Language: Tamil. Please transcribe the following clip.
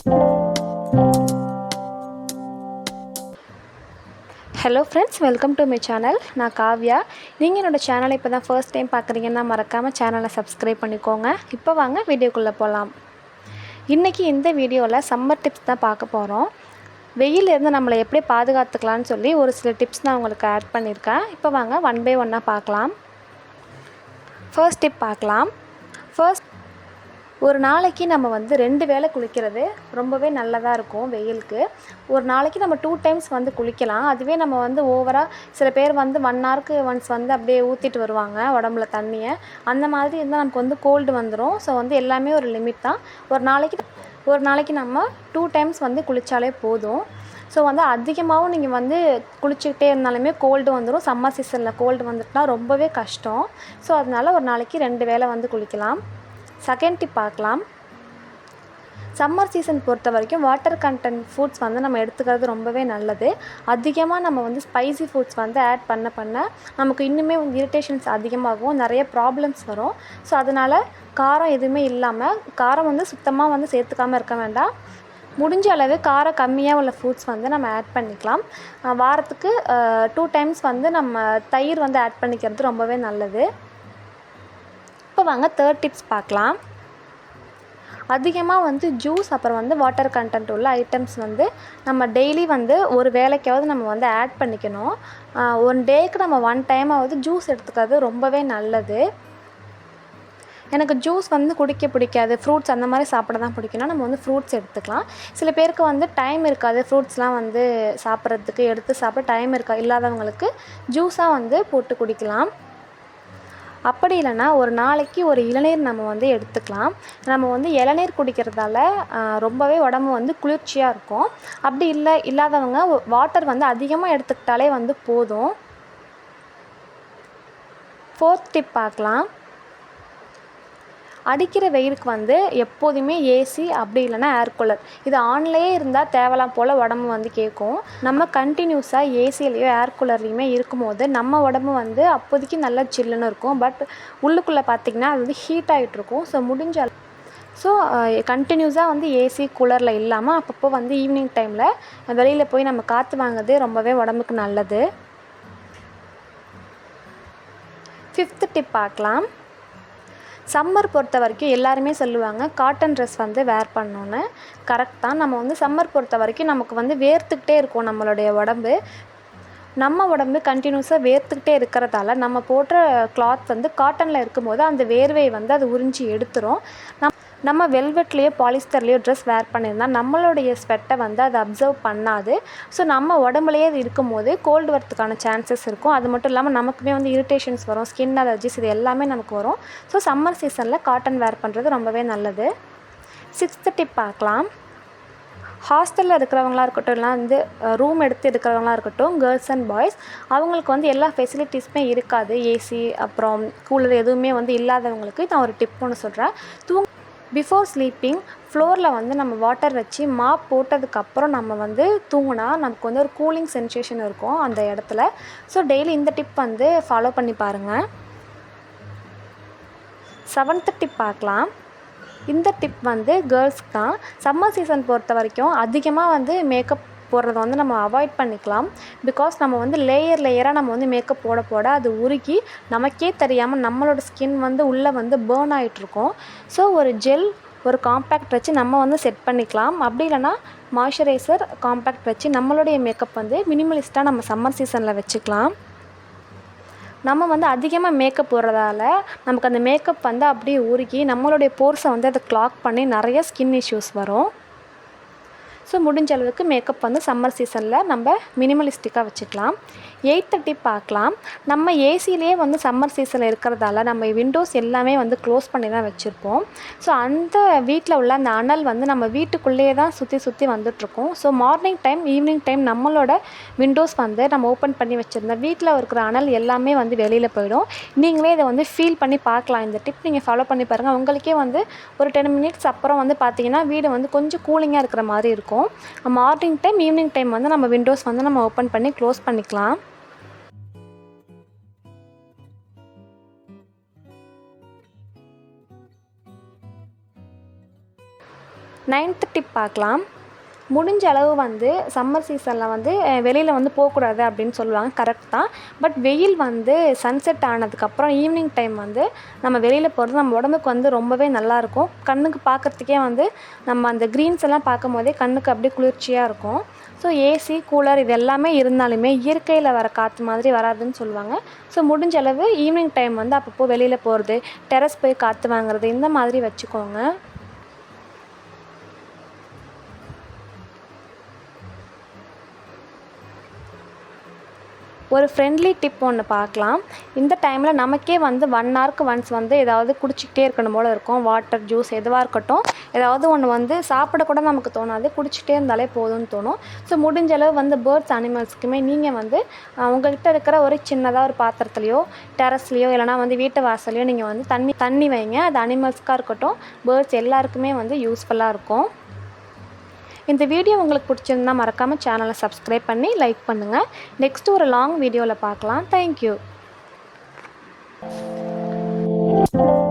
Hello friends welcome to my channel நான் காவ்யா. நீங்கள் என்னோடய சேனலை இப்போ தான் ஃபர்ஸ்ட் டைம் பார்க்குறீங்கன்னா மறக்காமல் சேனலை சப்ஸ்கிரைப் பண்ணிக்கோங்க. இப்போ வாங்க வீடியோக்குள்ளே போகலாம் இன்றைக்கி இந்த வீடியோவில் சம்மர் டிப்ஸ் தான் பார்க்க போகிறோம் வெயிலேருந்து நம்மளை எப்படி பாதுகாத்துக்கலாம்னு சொல்லி ஒரு சில டிப்ஸ் நான் உங்களுக்கு ஆட் பண்ணியிருக்கேன் இப்போ வாங்க ஒன் பை ஒன்னாக பார்க்கலாம். ஃபர்ஸ்ட் டிப் பார்க்கலாம். ஃபர்ஸ்ட் ஒரு நாளைக்கு நம்ம வந்து ரெண்டு வேளை குளிக்கிறது ரொம்பவே நல்லதாக இருக்கும் வெயிலுக்கு. ஒரு நாளைக்கு நம்ம டூ டைம்ஸ் வந்து குளிக்கலாம். அதுவே நம்ம வந்து ஓவராக சில பேர் வந்து ஒன் ஹவருக்கு ஒன்ஸ் வந்து அப்படியே ஊற்றிட்டு வருவாங்க உடம்புல தண்ணியை. அந்த மாதிரி இருந்தால் நமக்கு வந்து கோல்டு வந்துடும் ஸோ வந்து எல்லாமே ஒரு லிமிட் தான். ஒரு நாளைக்கு ஒரு நாளைக்கு நம்ம டூ டைம்ஸ் வந்து குளித்தாலே போதும். ஸோ வந்து அதிகமாகவும் நீங்கள் வந்து குளிச்சுக்கிட்டே இருந்தாலுமே கோல்டு வந்துடும் சம்மர் சீசனில் கோல்டு வந்துட்டுனா ரொம்பவே கஷ்டம். ஸோ அதனால் ஒரு நாளைக்கு ரெண்டு வேளை வந்து குளிக்கலாம். செகண்ட் டிப் பார்க்கலாம். சம்மர் சீசன் பொறுத்த வரைக்கும் வாட்டர் கண்டென்ட் ஃபுட்ஸ் வந்து நம்ம எடுத்துக்கிறது ரொம்பவே நல்லது. அதிகமாக நம்ம வந்து ஸ்பைசி ஃபுட்ஸ் வந்து ஆட் பண்ண பண்ண நமக்கு இன்னுமே வந்து இரிட்டேஷன்ஸ் அதிகமாகும் நிறைய ப்ராப்ளம்ஸ் வரும். ஸோ அதனால் காரம் எதுவுமே இல்லாமல் காரம் வந்து சுத்தமாக வந்து சேர்த்துக்காமல் இருக்க வேண்டாம். முடிஞ்ச அளவு காரம் கம்மியாக உள்ள ஃப்ரூட்ஸ் வந்து நம்ம ஆட் பண்ணிக்கலாம். வாரத்துக்கு டூ டைம்ஸ் வந்து நம்ம தயிர் வந்து ஆட் பண்ணிக்கிறது ரொம்பவே நல்லது. இப்போ வாங்க தேர்ட் டிப்ஸ் பார்க்கலாம். அதிகமாக வந்து ஜூஸ் அப்புறம் வந்து வாட்டர் கண்டென்ட் உள்ள ஐட்டம்ஸ் வந்து நம்ம டெய்லி வந்து ஒரு வேலைக்காவது நம்ம வந்து ஆட் பண்ணிக்கணும். ஒன் டேக்கு நம்ம ஒன் டைமாவது ஜூஸ் எடுத்துக்கிறது ரொம்பவே நல்லது. எனக்கு ஜூஸ் வந்து குடிக்க பிடிக்காது. ஃப்ரூட்ஸ் அந்த மாதிரி சாப்பிட தான் பிடிக்கும்னா நம்ம வந்து ஃப்ரூட்ஸ் எடுத்துக்கலாம். சில பேருக்கு வந்து டைம் இருக்காது. ஃப்ரூட்ஸ்லாம் வந்து சாப்பிட்றதுக்கு எடுத்து சாப்பிட டைம் இருக்கா இல்லாதவங்களுக்கு ஜூஸாக வந்து போட்டு குடிக்கலாம். அப்படி இல்லைன்னா ஒரு நாளைக்கு ஒரு இளநீர் நம்ம வந்து எடுத்துக்கலாம். நம்ம வந்து இளநீர் குடிக்கிறதால ரொம்பவே உடம்பு வந்து குளிர்ச்சியாக இருக்கும். அப்படி இல்லை இல்லாதவங்க வாட்டர் வந்து அதிகமாக எடுத்துக்கிட்டாலே வந்து போதும். ஃபோர்த் டிப் பார்க்கலாம். அடிக்கிற வெயிலுக்கு வந்து எப்போதுமே ஏசி அப்படி இல்லைன்னா ஏர் கூலர் இது ஆன்லேயே இருந்தால் தேவலாம் போல் உடம்பு வந்து கேட்கும் நம்ம கண்டினியூஸாக ஏசிலேயோ ஏர் கூலர்லேயுமே இருக்கும்போது நம்ம உடம்பு வந்து அப்போதைக்கு நல்லா சில்லுன்னு இருக்கும். பட் உள்ளுக்குள்ளே பார்த்திங்கன்னா அது வந்து ஹீட் ஆகிட்டு இருக்கும். ஸோ முடிஞ்ச ஸோ கண்டினியூஸாக வந்து ஏசி கூலரில் இல்லாமல் அப்பப்போ வந்து ஈவினிங் டைமில் வெளியில் போய் நம்ம காற்று வாங்குறது ரொம்பவே உடம்புக்கு நல்லது. ஃபிஃப்த்து டிப் பார்க்கலாம். சம்மர் பொறுத்த வரைக்கும் எல்லாருமே சொல்லுவாங்க காட்டன் ட்ரெஸ் வந்து வேர் பண்ணணுன்னு கரெக்ட் தான். நம்ம வந்து சம்மர் பொறுத்த வரைக்கும் நமக்கு வந்து வேர்த்துக்கிட்டே இருக்கும் நம்மளுடைய உடம்பு. நம்ம உடம்பு கண்டினியூஸாக வேர்த்துக்கிட்டே இருக்கிறதால நம்ம போடுற கிளாத் வந்து காட்டனில் இருக்கும்போது அந்த வேர்வையை வந்து அது உறிஞ்சி எடுத்துரும். நம்ம நம்ம வெல்வெட்லேயோ பாலிஸ்டர்லேயோ ட்ரெஸ் வேர் பண்ணியிருந்தால் நம்மளுடைய ஸ்வெட்டை வந்து அது அப்சர்வ் பண்ணாது. ஸோ நம்ம உடம்புலையே அது இருக்கும்போது கோல்டு வரத்துக்கான சான்சஸ் இருக்கும். அது மட்டும் இல்லாமல் நமக்குமே வந்து இரிட்டேஷன்ஸ் வரும். ஸ்கின் அலர்ஜிஸ் இது எல்லாமே நமக்கு வரும். ஸோ சம்மர் சீசனில் காட்டன் வேர் பண்ணுறது ரொம்பவே நல்லது. சிக்ஸ்த்து டிப் பார்க்கலாம். ஹாஸ்டலில் இருக்கிறவங்களா இருக்கட்டும் இல்லை வந்து ரூம் எடுத்து இருக்கிறவங்களா இருக்கட்டும் கேர்ள்ஸ் அண்ட் பாய்ஸ் அவங்களுக்கு வந்து எல்லா ஃபெசிலிட்டிஸுமே இருக்காது. ஏசி அப்புறம் கூலர் எதுவுமே வந்து இல்லாதவங்களுக்கு நான் ஒரு டிப் ஒன்று சொல்கிறேன் தூங்க பிஃபோர் ஸ்லீப்பிங் ஃப்ளோரில் வந்து நம்ம வாட்டர் வச்சு மாப் போட்டதுக்கப்புறம் நம்ம வந்து தூங்கினா நமக்கு வந்து ஒரு கூலிங் சென்சேஷன் இருக்கும் அந்த இடத்துல. ஸோ டெய்லி இந்த டிப் வந்து ஃபாலோ பண்ணி பாருங்கள் செவன்த்து டிப் பார்க்கலாம். இந்த டிப் வந்து கேர்ள்ஸ்க்கு தான். சம்மர் சீசன் பொறுத்த வரைக்கும் அதிகமாக வந்து மேக்கப் போடுறத வந்து நம்ம அவாய்ட் பண்ணிக்கலாம். பிகாஸ் நம்ம வந்து லேயர் லேயராக நம்ம வந்து மேக்கப் போட போட அது உருகி நமக்கே தெரியாமல் நம்மளோட ஸ்கின் வந்து உள்ளே வந்து பேர்ன் ஆகிட்ருக்கும் ஸோ ஒரு ஜெல் ஒரு காம்பேக்ட் வச்சு நம்ம வந்து செட் பண்ணிக்கலாம். அப்படி இல்லைன்னா மாய்ஸ்சரைசர் காம்பேக்ட் வச்சு நம்மளுடைய மேக்கப் வந்து மினிமலிஸ்ட்டாக நம்ம சம்மர் சீசனில் வச்சுக்கலாம். நம்ம வந்து அதிகமாக மேக்கப் போடுறதால நமக்கு அந்த மேக்கப் வந்து அப்படியே உருகி நம்மளுடைய போர்ஸை வந்து அதை கிளாக் பண்ணி நிறைய ஸ்கின் இஷ்யூஸ் வரும். ஸோ முடிஞ்ச அளவுக்கு மேக்கப் வந்து சம்மர் சீசனில் நம்ம மினிமலிஸ்டிக்காக வச்சுக்கலாம். எயிட் தேர்ட்டி பார்க்கலாம். நம்ம ஏசிலேயே வந்து சம்மர் சீசனில் இருக்கிறதால நம்ம விண்டோஸ் எல்லாமே வந்து க்ளோஸ் பண்ணி தான் வச்சுருப்போம். ஸோ அந்த வீட்டில் உள்ள அந்த அனல் வந்து நம்ம வீட்டுக்குள்ளேயே தான் சுற்றி சுற்றி வந்துட்ருக்கோம் so morning time evening time நம்மளோட விண்டோஸ் வந்து நம்ம ஓப்பன் பண்ணி வச்சுருந்தா வீட்டில் இருக்கிற அனல் எல்லாமே வந்து வெளியில் போயிடும். நீங்களே இதை வந்து ஃபீல் பண்ணி பார்க்கலாம். இந்த டிப் நீங்கள் ஃபாலோ பண்ணி பாருங்கள் உங்களுக்கே வந்து ஒரு டென் மினிட்ஸ் அப்புறம் வந்து பார்த்தீங்கன்னா வீடு வந்து கொஞ்சம் கூலிங்காக இருக்கிற மாதிரி இருக்கும். மார்னிங் டைம் ஈவினிங் டைம் வந்து நம்ம விண்டோஸ் வந்து நம்ம ஓப்பன் பண்ணி க்ளோஸ் பண்ணிக்கலாம். நைன்த்து டிப் பார்க்கலாம். முடிஞ்ச அளவு வந்து சம்மர் சீசனில் வந்து வெளியில் வந்து போகக்கூடாது அப்படின்னு சொல்லுவாங்க. கரெக்ட் தான். பட் வெயில் வந்து சன்செட் ஆனதுக்கப்புறம் ஈவினிங் டைம் வந்து நம்ம வெளியில் போகிறது நம்ம உடம்புக்கு வந்து ரொம்பவே நல்லாயிருக்கும் கண்ணுக்கு பார்க்குறதுக்கே வந்து நம்ம அந்த க்ரீன்ஸ் எல்லாம் பார்க்கும் போதே கண்ணுக்கு அப்படியே குளிர்ச்சியாக இருக்கும். ஸோ ஏசி கூலர் இது எல்லாமே இருந்தாலுமே இயற்கையில் வர காற்று மாதிரி வராதுன்னு சொல்லுவாங்க. ஸோ முடிஞ்ச அளவு ஈவினிங் டைம் வந்து அப்பப்போ வெளியில் போகிறது டெரஸ் போய் காற்று வாங்குறது இந்த மாதிரி வச்சுக்கோங்க. ஒரு ஃப்ரெண்ட்லி டிப் ஒன்று பார்க்கலாம். இந்த டைமில் நமக்கே வந்து ஒன் ஹவருக்கு ஒன்ஸ் வந்து ஏதாவது குடிச்சிக்கிட்டே இருக்கணும் போல் இருக்கும். வாட்டர் ஜூஸ் எதுவாக இருக்கட்டும். ஏதாவது ஒன்று வந்து சாப்பிடக்கூட நமக்கு தோணாது. குடிச்சிட்டே இருந்தாலே போதும்னு தோணும். ஸோ முடிஞ்ச அளவு வந்து பேர்ட்ஸ் அனிமல்ஸ்க்குமே நீங்கள் வந்து உங்கள்கிட்ட இருக்கிற ஒரு சின்னதாக ஒரு பாத்திரத்துலையோ டெரஸ்லையோ இல்லைனா வந்து வீட்டு வாசல்லையோ நீங்கள் வந்து தண்ணி தண்ணி வைங்க. அது அனிமல்ஸ்க்காக இருக்கட்டும். பேர்ட்ஸ் எல்லாருக்குமே வந்து யூஸ்ஃபுல்லாக இருக்கும். இந்த வீடியோ உங்களுக்கு பிடிச்சிருந்தா மறக்காமல் சேனலை சப்ஸ்கிரைப் பண்ணி லைக் பண்ணுங்கள் நெக்ஸ்ட் ஒரு லாங் வீடியோவில் பார்க்கலாம். Thank you Thank you.